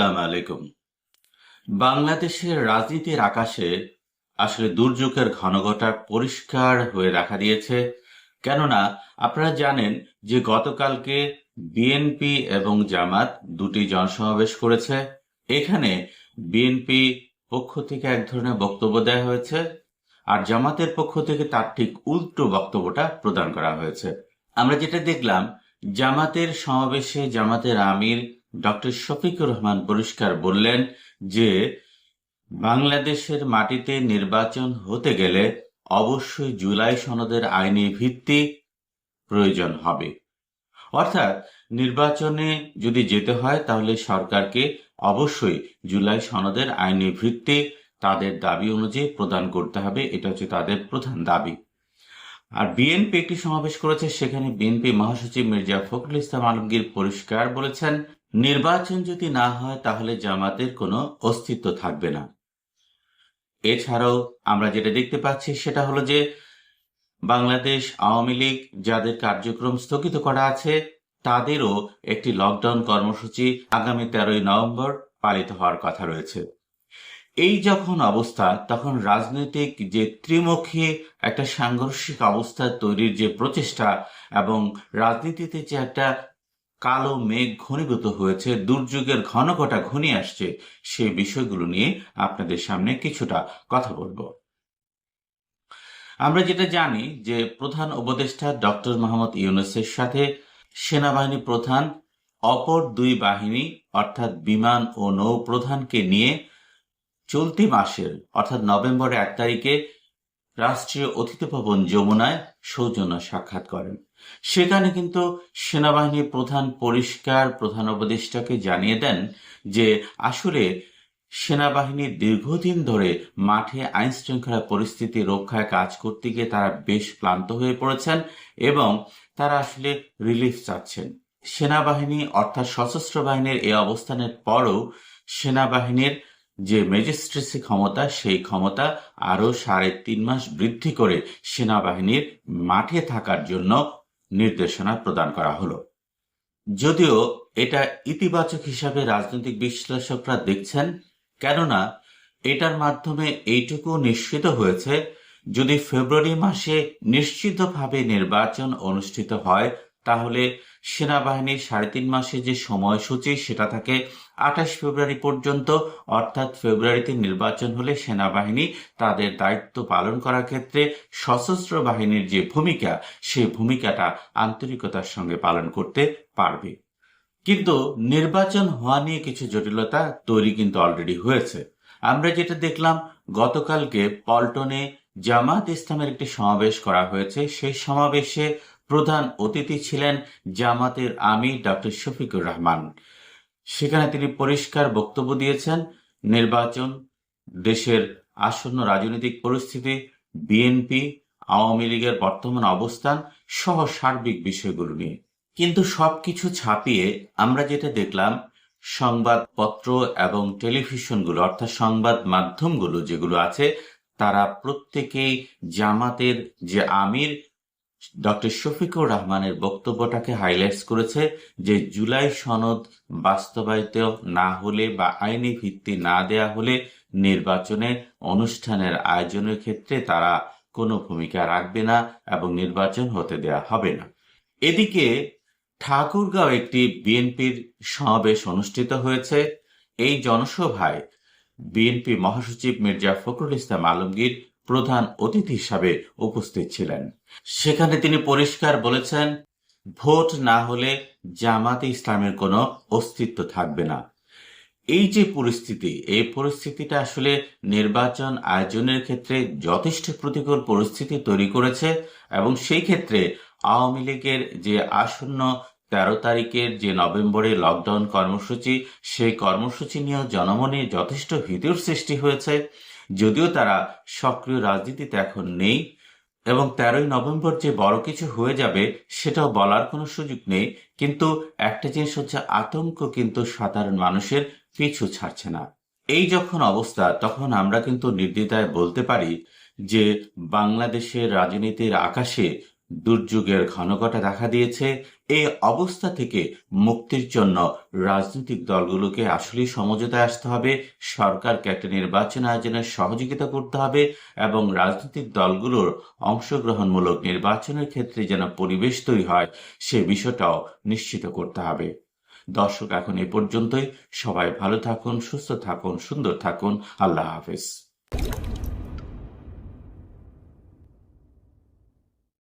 আসসালাম আলাইকুম। বাংলাদেশের রাজনীতির আকাশে আসলে দুর্যোগের ঘনঘটা পরিষ্কার হয়ে রাখা দিয়েছে। কেননা, আপনারা জানেন যে গতকালকে বিএনপি এবং জামাত দুটি জনসমাবেশ করেছে। এখানে বিএনপি পক্ষ থেকে এক ধরনের বক্তব্য দেওয়া হয়েছে আর জামাতের পক্ষ থেকে তার ঠিক উল্টো বক্তব্যটা প্রদান করা হয়েছে। আমরা যেটা দেখলাম, জামাতের সমাবেশে জামাতের আমির ডক্টর শফিকুর রহমান পরিষ্কার বললেন যে, বাংলাদেশের মাটিতে নির্বাচন হতে গেলে অবশ্যই জুলাই সনদের আইনি ভিত্তি প্রয়োজন হবে। অর্থাৎ নির্বাচনে যদি যেতে হয়, তাহলে সরকারকে অবশ্যই জুলাই সনদের আইনি ভিত্তি তাদের দাবি অনুযায়ী প্রদান করতে হবে। এটা হচ্ছে তাদের প্রধান দাবি। আর বিএনপি একটি সমাবেশ করেছে, সেখানে বিএনপি মহাসচিব মির্জা ফখরুল ইসলাম আলমগীর পরিষ্কার বলেছেন, নির্বাচন যদি না হয় তাহলে জামাতের কোনো অস্তিত্ব থাকবে না। এছাড়াও আমরা যেটা দেখতে পাচ্ছি সেটা হলো যে, বাংলাদেশ আওয়ামী লীগ যাদের কার্যক্রম স্থগিত করা আছে, তাদেরও একটি লকডাউন কর্মসূচি আগামী তেরোই নভেম্বর পালিত হওয়ার কথা রয়েছে। এই যখন অবস্থা, তখন রাজনৈতিক যে ত্রিমুখী একটা সাংঘর্ষিক অবস্থা তৈরির যে প্রচেষ্টা এবং রাজনীতিতে যে একটা কালো মেঘ ঘনীভূত হয়েছে, দুর্যোগের ঘনঘটা ঘনিয়ে আসছে সেই বিষয়গুলো নিয়ে আপনাদের সামনে কিছুটা কথা বলব। আমরা যেটা জানি যে প্রধান উপদেষ্টা ডক্টর মোহাম্মদ ইউনুসের সাথে সেনাবাহিনী প্রধান, অপর দুই বাহিনী, অর্থাৎ বিমান ও নৌ প্রধানকে নিয়ে চলতি মাসের, অর্থাৎ নভেম্বরের এক তারিখে রাষ্ট্রীয় অতিথি ভবন যমুনায় সৌজন্য সাক্ষাৎ করেন। সেখানে কিন্তু সেনাবাহিনীর প্রধান পরিষ্কার প্রধান উপদেষ্টাকে জানিয়ে দেন যে আসলে সেনাবাহিনী দীর্ঘদিন ধরে মাঠে আইন শৃঙ্খলা পরিস্থিতি রক্ষায় কাজ করতে গিয়ে তারা বেশ ক্লান্ত হয়ে পড়েছেন এবং তারা আসলে রিলিফ চাচ্ছেন। সেনাবাহিনী অর্থাৎ সশস্ত্র বাহিনীর এই অবস্থানের পরও সেনাবাহিনীর যে ম্যাজিস্ট্রেসি ক্ষমতা, সেই ক্ষমতা আরও সাড়ে তিন মাস বৃদ্ধি করে সেনাবাহিনীর মাঠে থাকার জন্য নির্দেশনা প্রদান করা হলো। যদিও এটা ইতিবাচক হিসাবে রাজনৈতিক বিশ্লেষকরা দেখছেন, কেননা এটার মাধ্যমে এইটুকু নিশ্চিত হয়েছে, যদি ফেব্রুয়ারি মাসে নিশ্চিতভাবে নির্বাচন অনুষ্ঠিত হয় তাহলে সেনাবাহিনীর সাড়ে তিন মাসে যে সময়সূচি, সেটা থাকে আঠাশ ফেব্রুয়ারি পর্যন্ত, অর্থাৎ ফেব্রুয়ারিতে নির্বাচন হলে সেনাবাহিনী তাদের দায়িত্ব পালন করার ক্ষেত্রে সশস্ত্র বাহিনীর যে ভূমিকা, সেই ভূমিকাটা আন্তরিকতার সঙ্গে পালন করতে পারবে। কিন্তু নির্বাচন হওয়া নিয়ে কিছু জটিলতা তৈরি কিন্তু অলরেডি হয়েছে। আমরা যেটা দেখলাম, গতকালকে পল্টনে জামাত ইসলামের একটি সমাবেশ করা হয়েছে। সেই সমাবেশে প্রধান অতিথি ছিলেন জামাতের আমির ডক্টর শফিকুর রহমান। সেখানে তিনি পরিষ্কার বক্তব্য দিয়েছেন, নির্বাচন, দেশের আসন্ন রাজনৈতিক পরিস্থিতি, বিএনপি, আওয়ামী লীগের বর্তমান অবস্থান সহ সার্বিক বিষয়গুলো নিয়ে। কিন্তু সবকিছু ছাপিয়ে আমরা যেটা দেখলাম, সংবাদপত্র এবং টেলিভিশনগুলো অর্থাৎ সংবাদ মাধ্যমগুলো যেগুলো আছে, তারা প্রত্যেকেই জামাতের যে আমির ডক্টর শফিকুর রহমানের বক্তব্যটাকে হাইলাইটস করেছে যে জুলাই সনদ বাস্তবায়িত না হলে বা আইনি ভিত্তি না দেয়া হলে নির্বাচনে অনুষ্ঠানের আয়োজনের ক্ষেত্রে তারা কোনো ভূমিকা রাখবে না এবং নির্বাচন হতে দেয়া হবে না। এদিকে ঠাকুরগাঁও একটি বিএনপির সমাবেশ অনুষ্ঠিত হয়েছে। এই জনসভায় বিএনপি মহাসচিব মির্জা ফখরুল ইসলাম আলমগীর প্রধান অতিথি হিসাবে উপস্থিত ছিলেন। সেখানে তিনি পরিষ্কার বলেছেন, ভোট না হলে জামাতে ইসলামের কোনো অস্তিত্ব থাকবে না। এই যে পরিস্থিতি, এই পরিস্থিতিটা আসলে নির্বাচন আয়োজনের ক্ষেত্রে যথেষ্ট প্রতিকূল পরিস্থিতি তৈরি করেছে এবং সেই ক্ষেত্রে আওয়ামী লীগের যে আসন্ন তেরো তারিখের যে নভেম্বরে লকডাউন কর্মসূচি, সেই কর্মসূচি নিয়েও জনমনে যথেষ্ট ভীতির সৃষ্টি হয়েছে। যদিও তারা সক্রিয় রাজনীতিতে এখন নেই এবং তেরোই নভেম্বর যে বড় কিছু হয়ে যাবে, সেটাও বলার কোনো সুযোগ নেই। কিন্তু একটা জিনিস হচ্ছে, আতঙ্ক কিন্তু সাধারণ মানুষের পিছু ছাড়ছে না। এই যখন অবস্থা, তখন আমরা কিন্তু নির্দ্বিধায় বলতে পারি যে বাংলাদেশের রাজনীতির আকাশে দুর্যোগের ঘনঘটা দেখা দিয়েছে। এই অবস্থা থেকে মুক্তির জন্য রাজনৈতিক দলগুলোকে আসলেই সমঝোতায় আসতে হবে। সরকারকে একটা নির্বাচন আয়োজনের সহযোগিতা করতে হবে এবং রাজনৈতিক দলগুলোর অংশগ্রহণমূলক নির্বাচনের ক্ষেত্রে যেন পরিবেশ তৈরি হয়, সে বিষয়টাও নিশ্চিত করতে হবে। দর্শক, এখন এ পর্যন্তই। সবাই ভালো থাকুন, সুস্থ থাকুন, সুন্দর থাকুন। আল্লাহ হাফেজ।